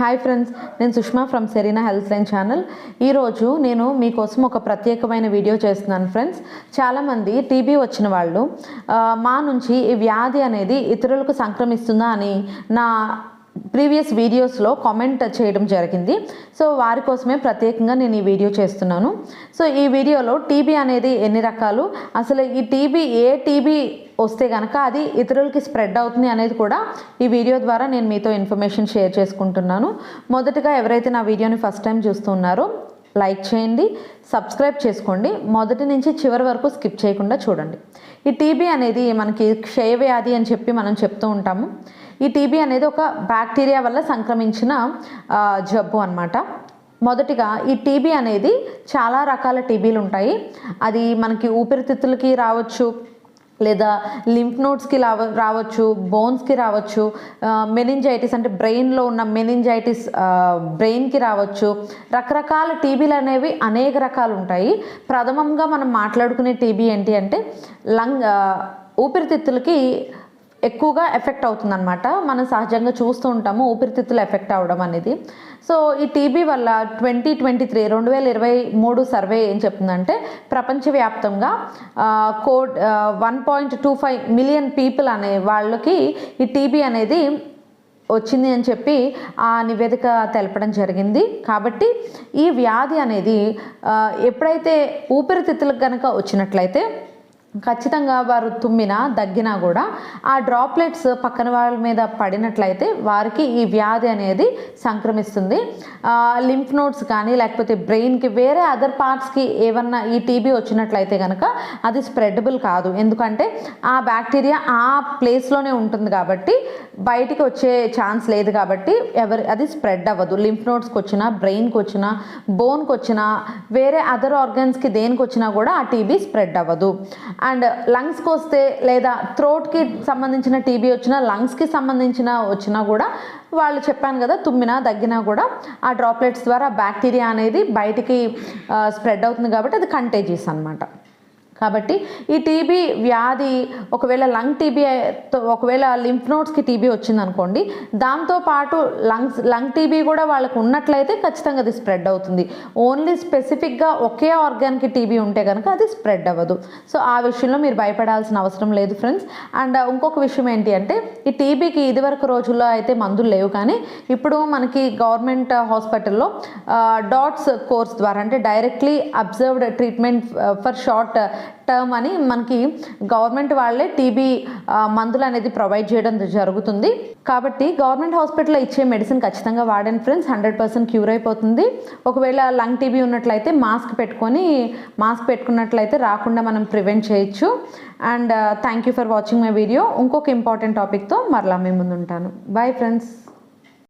Hi friends నేను Sushma from Serena health line channel ఈరోజు నేను మీకోసం ఒక ప్రత్యేకమైన వీడియో చేస్తున్నాను ఫ్రెండ్స్ చాలామంది టీబీ వచ్చిన వాళ్ళు మా నుంచి ఈ వ్యాధి అనేది ఇతరులకు సంక్రమిస్తుందా అని నా ప్రీవియస్ వీడియోస్లో కామెంట్ చేయడం జరిగింది. సో వారి కోసమే ప్రత్యేకంగా నేను ఈ వీడియో చేస్తున్నాను. సో ఈ వీడియోలో టీబీ అనేది ఎన్ని రకాలు? అసలు ఈ టీబీ ఏ టీబీ వస్తే కనుక అది ఇతరులకి స్ప్రెడ్ అవుతుంది అనేది కూడా ఈ వీడియో ద్వారా నేను మీతో ఇన్ఫర్మేషన్ షేర్ చేసుకుంటున్నాను. మొదటగా ఎవరైతే నా వీడియోని ఫస్ట్ టైం చూస్తున్నారో లైక్ చేయండి సబ్స్క్రైబ్ చేసుకోండి. మొదటి నుంచి చివరి వరకు స్కిప్ చేయకుండా చూడండి. ఈ టీబీ అనేది మనకి క్షయవ్యాధి అని చెప్పి మనం చెప్తూ ఉంటాము. ఈ టీబీ అనేది ఒక బ్యాక్టీరియా వల్ల సంక్రమించిన జబ్బు అనమాట మొదటిగా ఈ టీబీ అనేది చాలా రకాల టీబీలు ఉంటాయి. అది మనకి ఊపిరితిత్తులకి రావచ్చు లేదా లింఫ్ నోట్స్కి రావ రావచ్చు బోన్స్కి రావచ్చు మెనింజైటిస్ అంటే బ్రెయిన్లో ఉన్న మెనింజైటిస్ బ్రెయిన్కి రావచ్చు. రకరకాల టీబీలు అనేవి అనేక రకాలు ఉంటాయి. ప్రథమంగా మనం మాట్లాడుకునే టీబీ ఏంటి అంటే లంగ్ ఊపిరితిత్తులకి ఎక్కువగా ఎఫెక్ట్ అవుతుందన్నమాట. మనం సహజంగా చూస్తూ ఉంటాము ఊపిరితిత్తులు ఎఫెక్ట్ అవ్వడం అనేది. సో ఈ టీబీ వల్ల ట్వంటీ ట్వంటీ త్రీ రెండు వేల ఇరవై మూడు సర్వే ఏం చెప్తుందంటే ప్రపంచవ్యాప్తంగా code one point two five million people అనే వాళ్ళకి ఈ టీబీ అనేది వచ్చింది అని చెప్పి ఆ నివేదిక తెలపడం జరిగింది. కాబట్టి ఈ వ్యాధి అనేది ఎప్పుడైతే ఊపిరితిత్తులకు కనుక వచ్చినట్లయితే ఖచ్చితంగా వారు తుమ్మినా దగ్గినా కూడా ఆ డ్రాప్లెట్స్ పక్కన వాళ్ళ మీద పడినట్లయితే వారికి ఈ వ్యాధి అనేది సంక్రమిస్తుంది. లింఫ్ నోట్స్ కానీ లేకపోతే బ్రెయిన్కి వేరే అదర్ పార్ట్స్కి ఏమన్నా ఈ టీబీ వచ్చినట్లయితే కనుక అది స్ప్రెడబుల్ కాదు. ఎందుకంటే ఆ బ్యాక్టీరియా ఆ ప్లేస్లోనే ఉంటుంది కాబట్టి బయటికి వచ్చే ఛాన్స్ లేదు కాబట్టి ఎవరి అది స్ప్రెడ్ అవ్వదు. లింఫ్ నోట్స్కి వచ్చినా బ్రెయిన్కి వచ్చినా బోన్కి వచ్చినా వేరే అదర్ ఆర్గన్స్కి దేనికి వచ్చినా కూడా ఆ టీబీ స్ప్రెడ్ అవ్వదు. అండ్ లంగ్స్కి వస్తే లేదా థ్రోట్కి సంబంధించిన టీబీ వచ్చినా లంగ్స్కి సంబంధించిన వచ్చినా కూడా వాళ్ళు చెప్పాను కదా తుమ్మినా దగ్గినా కూడా ఆ డ్రాప్లెట్స్ ద్వారా బ్యాక్టీరియా అనేది బయటికి స్ప్రెడ్ అవుతుంది కాబట్టి అది కంటేజియస్ అన్నమాట. కాబట్టి ఈ టీబీ వ్యాధి ఒకవేళ లంగ్ టీబీ ఒకవేళ లింఫ్ నోట్స్కి టీబీ వచ్చిందనుకోండి దాంతోపాటు లంగ్స్ లంగ్ టీబీ కూడా వాళ్ళకు ఉన్నట్లయితే ఖచ్చితంగా అది స్ప్రెడ్ అవుతుంది. ఓన్లీ స్పెసిఫిక్గా ఒకే ఆర్గాన్కి టీబీ ఉంటే కనుక అది స్ప్రెడ్ అవ్వదు. సో ఆ విషయంలో మీరు భయపడాల్సిన అవసరం లేదు ఫ్రెండ్స్. అండ్ ఇంకొక విషయం ఏంటి అంటే ఈ టీబీకి ఇదివరకు రోజుల్లో అయితే మందులు లేవు కానీ ఇప్పుడు మనకి గవర్నమెంట్ హాస్పిటల్లో డాట్స్ కోర్స్ ద్వారా అంటే directly observed treatment for short term అని మనకి గవర్నమెంట్ వాళ్ళే టీబీ మందులు అనేది ప్రొవైడ్ చేయడం జరుగుతుంది. కాబట్టి గవర్నమెంట్ హాస్పిటల్లో ఇచ్చే మెడిసిన్ ఖచ్చితంగా వాడండి ఫ్రెండ్స్ హండ్రెడ్ పర్సెంట్ క్యూర్ అయిపోతుంది. ఒకవేళ లంగ్ టీబీ ఉన్నట్లయితే మాస్క్ పెట్టుకొని మాస్క్ పెట్టుకున్నట్లయితే రాకుండా మనం ప్రివెంట్ చేయొచ్చు. And thank you for watching my video ఇంకొక ఇంపార్టెంట్ టాపిక్తో మరలా మీ ముందు ఉంటాను బాయ్ ఫ్రెండ్స్